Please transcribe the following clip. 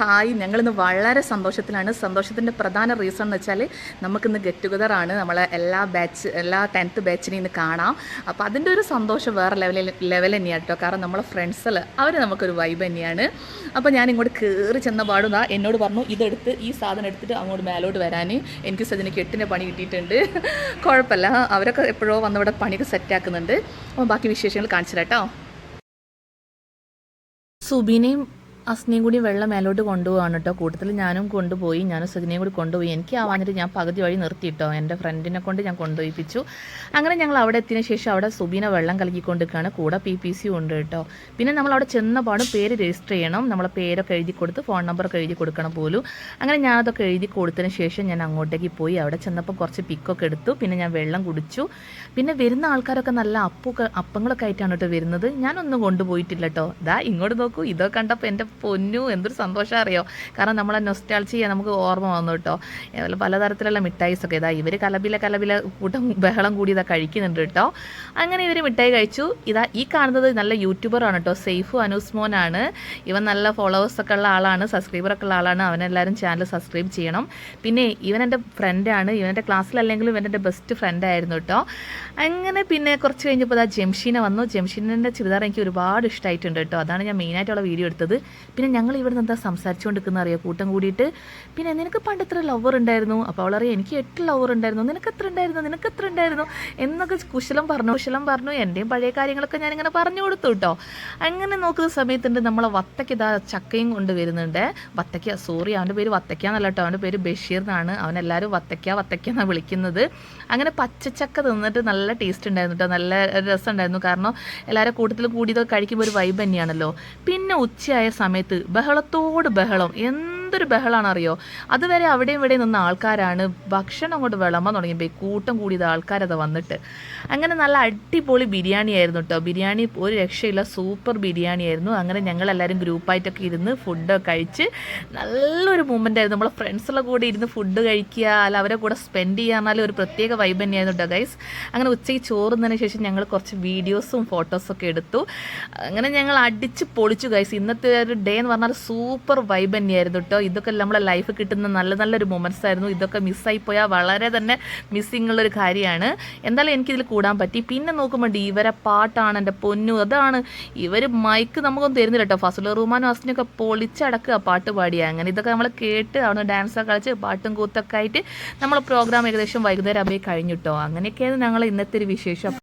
Hi ഞങ്ങളിന്ന് വളരെ സന്തോഷത്തിലാണ്. സന്തോഷത്തിന്റെ പ്രധാന റീസൺ എന്ന് വെച്ചാൽ നമുക്കിന്ന് ഗെറ്റ് ടുഗദർ ആണ്. നമ്മളെ എല്ലാ ബാച്ച് എല്ലാ ടെൻത്ത് ബാച്ചിനെയും ഇന്ന് കാണാം. അപ്പോൾ അതിന്റെ ഒരു സന്തോഷം വേറെ ലെവലിൽ ലെവൽ തന്നെയാണ് കേട്ടോ കാരണം നമ്മളെ ഫ്രണ്ട്സിൽ അവർ നമുക്കൊരു വൈബ് തന്നെയാണ്. അപ്പോൾ ഞാൻ ഇങ്ങോട്ട് കയറി ചെന്ന പാടുന്ന എന്നോട് പറഞ്ഞു ഇതെടുത്ത് ഈ സാധനം എടുത്തിട്ട് അങ്ങോട്ട് മേലോട്ട് വരാൻ എനിക്ക് സജിന് കെട്ടിന്റെ പണി കിട്ടിയിട്ടുണ്ട്. കുഴപ്പമില്ല അവരൊക്കെ എപ്പോഴോ വന്നിവിടെ പണിയൊക്കെ സെറ്റാക്കുന്നുണ്ട് അപ്പോൾ ബാക്കി വിശേഷങ്ങൾ കാണിച്ചു കേട്ടോ സുബിനെയും അസ്നയും കൂടി വെള്ളം മേലോട്ട് കൊണ്ടുപോകാണ് കേട്ടോ കൂട്ടത്തിൽ ഞാനും കൊണ്ടുപോയി ഞാനും സജിനെയും കൂടി കൊണ്ടുപോയി. എനിക്ക് ആവാഞ്ഞിട്ട് ഞാൻ പകുതി വഴി നിർത്തിയിട്ടോ എന്റെ ഫ്രണ്ടിനെ കൊണ്ട് ഞാൻ കൊണ്ടുപോയിപ്പിച്ചു. അങ്ങനെ ഞങ്ങൾ അവിടെ എത്തിയതിന് ശേഷം അവിടെ സുബീനെ വെള്ളം കലക്കിക്കൊണ്ടിരിക്കുകയാണ്. കൂടെ പി പി സി ഉണ്ട് കേട്ടോ പിന്നെ നമ്മൾ അവിടെ ചെന്ന പാടും പേര് രജിസ്റ്റർ ചെയ്യണം. നമ്മളെ പേരൊക്കെ എഴുതി കൊടുത്ത് ഫോൺ നമ്പറൊക്കെ എഴുതി കൊടുക്കണം പോലും. അങ്ങനെ ഞാനതൊക്കെ എഴുതി കൊടുത്തതിന് ശേഷം ഞാൻ അങ്ങോട്ടേക്ക് പോയി. അവിടെ ചെന്നപ്പോൾ കുറച്ച് പിക്കൊക്കെ എടുത്തു. പിന്നെ ഞാൻ വെള്ളം കുടിച്ചു. പിന്നെ വരുന്ന ആൾക്കാരൊക്കെ നല്ല അപ്പൊക്കെ അപ്പങ്ങളൊക്കെ ആയിട്ടാണ് കേട്ടോ വരുന്നത്. ഞാനൊന്നും കൊണ്ടുപോയിട്ടില്ല കേട്ടോ ദാ ഇങ്ങോട്ട് നോക്കൂ. ഇതൊക്കെ കണ്ടപ്പോൾ എന്റെ പൊന്നു എന്തൊരു സന്തോഷം അറിയോ? കാരണം നമ്മളെ നൊസ്റ്റാൾച്ചിയ നമുക്ക് ഓർമ്മ വന്നു കേട്ടോ. പലതരത്തിലുള്ള മിഠായിസ് ഒക്കെ ഇതാ ഇവർ കലബില കലബില കൂട്ടം ബഹളം കൂടി ഇതാ കഴിക്കുന്നുണ്ട് കേട്ടോ. അങ്ങനെ ഇവർ മിഠായി കഴിച്ചു. ഇതാ ഈ കാണുന്നത് നല്ല യൂട്യൂബറാണ് കേട്ടോ. സേഫു അനൂസ്മോനാണ്. ഇവൻ നല്ല ഫോളോവേഴ്സ് ഒക്കെ ഉള്ള ആളാണ്. സബ്സ്ക്രൈബർ ഒക്കെ ഉള്ള ആളാണ്. അവനെല്ലാവരും ചാനൽ സബ്സ്ക്രൈബ് ചെയ്യണം. പിന്നെ ഇവൻ എന്റെ ഫ്രണ്ടാണ് ഇവന്റെ ക്ലാസ്സിലല്ലെങ്കിലും ഇവൻ എന്റെ ബെസ്റ്റ് ഫ്രണ്ട് ആയിരുന്നു കേട്ടോ. അങ്ങനെ പിന്നെ കുറച്ച് കഴിഞ്ഞപ്പോൾ ഇതാ ജംഷീനെ വന്നു. ജംഷീനിന്റെ ചുരിദാർ എനിക്ക് ഒരുപാട് ഇഷ്ടമായിട്ടുണ്ട് കേട്ടോ. അതാണ് ഞാൻ മെയിനായിട്ടുള്ള വീഡിയോ എടുത്തത്. പിന്നെ ഞങ്ങൾ ഇവിടെ നിന്ന് എന്താ സംസാരിച്ചുകൊണ്ടിരിക്കുന്ന അറിയാം? കൂട്ടം കൂടിയിട്ട് പിന്നെ നിനക്ക് പണ്ട് എത്ര ലവർ ഉണ്ടായിരുന്നു? അപ്പോൾ അവളറിയാം എനിക്ക് എട്ട് ലവർ ഉണ്ടായിരുന്നു. നിനക്ക് എത്ര ഉണ്ടായിരുന്നു? നിനക്ക് എത്ര ഉണ്ടായിരുന്നു? എന്നൊക്കെ കുശലം പറഞ്ഞു കുശലം പറഞ്ഞു. എന്റെയും പഴയ കാര്യങ്ങളൊക്കെ ഞാനിങ്ങനെ പറഞ്ഞു കൊടുത്തു കേട്ടോ. അങ്ങനെ നോക്കുന്ന സമയത്തുണ്ട് നമ്മളെ വത്തയ്ക്ക് ഇതാ ചക്കയും കൊണ്ട് വരുന്നുണ്ട്. വത്തയ്ക്ക സോറി അവന്റെ പേര് വത്തയ്ക്ക എന്നല്ല കേട്ടോ. അവന്റെ പേര് ബഷീർ എന്നാണ്. അവനെല്ലാവരും വത്തയ്ക്ക വത്തയ്ക്ക എന്നാണ് വിളിക്കുന്നത്. അങ്ങനെ പച്ചച്ചക്ക തിന്നിട്ട് നല്ല ടേസ്റ്റ് ഉണ്ടായിരുന്നു കേട്ടോ. നല്ല രസം ഉണ്ടായിരുന്നു കാരണം എല്ലാവരും കൂട്ടത്തിൽ കൂടിയതൊക്കെ കഴിക്കുമ്പോൾ ഒരു വൈബ് തന്നെയാണല്ലോ. പിന്നെ ഉച്ചയായ സമയത്ത് ബഹളത്തോട് ബഹളം എന്തൊരു ബഹളാണ് അറിയോ അതുവരെ അവിടെയും ഇവിടെയും നിന്ന ആൾക്കാരാണ് ഭക്ഷണം കൊണ്ട് വിളമ്പാൻ തുടങ്ങിയപ്പോൾ കൂട്ടം കൂടിയത് ആൾക്കാരത് വന്നിട്ട്. അങ്ങനെ നല്ല അടിപൊളി ബിരിയാണി ആയിരുന്നു കേട്ടോ ബിരിയാണി ഒരു രക്ഷയില്ല സൂപ്പർ ബിരിയാണി ആയിരുന്നു. അങ്ങനെ ഞങ്ങളെല്ലാവരും ഗ്രൂപ്പായിട്ടൊക്കെ ഇരുന്ന് ഫുഡൊക്കെ കഴിച്ച് നല്ലൊരു മൂമെന്റ് ആയിരുന്നു. നമ്മളെ ഫ്രണ്ട്സുള്ള കൂടെ ഇരുന്ന് ഫുഡ് കഴിക്കുക അല്ല അവരെ കൂടെ സ്പെൻഡ് ചെയ്യാന്നാലും ഒരു പ്രത്യേക വൈബ് തന്നെയായിരുന്നു കേട്ടോ ഗൈസ് അങ്ങനെ ഉച്ചയ്ക്ക് ചോറുന്നതിന് ശേഷം ഞങ്ങൾ കുറച്ച് വീഡിയോസും ഫോട്ടോസൊക്കെ എടുത്തു. അങ്ങനെ ഞങ്ങൾ അടിച്ച് പൊളിച്ചു ഗൈസ് ഇന്നത്തെ ഒരു ഡേ എന്ന് പറഞ്ഞാൽ സൂപ്പർ വൈബ് തന്നെയായിരുന്നു കേട്ടോ ഇതൊക്കെ നമ്മളെ ലൈഫ് കിട്ടുന്ന നല്ല നല്ലൊരു മൊമെന്റ്സ് ആയിരുന്നു. ഇതൊക്കെ മിസ്സായി പോയാൽ വളരെ തന്നെ മിസ്സിങ് ഉള്ളൊരു കാര്യമാണ്. എന്തായാലും എനിക്കിതിൽ കൂടാൻ പറ്റി. പിന്നെ നോക്കുമ്പോൾ ഇവരെ പാട്ടാണ് എന്റെ പൊന്നു. അതാണ് ഇവർ മൈക്ക് നമുക്കൊന്നും തരുന്നില്ല കേട്ടോ ഫസുല റഹ്മാനും അസ്നൊക്കെ പൊളിച്ചടക്കുക പാട്ട് പാടിയ. അങ്ങനെ ഇതൊക്കെ നമ്മൾ കേട്ട് അവിടെ ഡാൻസൊക്കെ കളിച്ച് പാട്ടും കൂത്തൊക്കെ ആയിട്ട് നമ്മൾ പ്രോഗ്രാം ഏകദേശം വൈകുന്നേരം ആകുമ്പോൾ കഴിഞ്ഞു കേട്ടോ അങ്ങനെയൊക്കെയാണ് ഞങ്ങൾ ഇന്നത്തെ ഒരു വിശേഷം.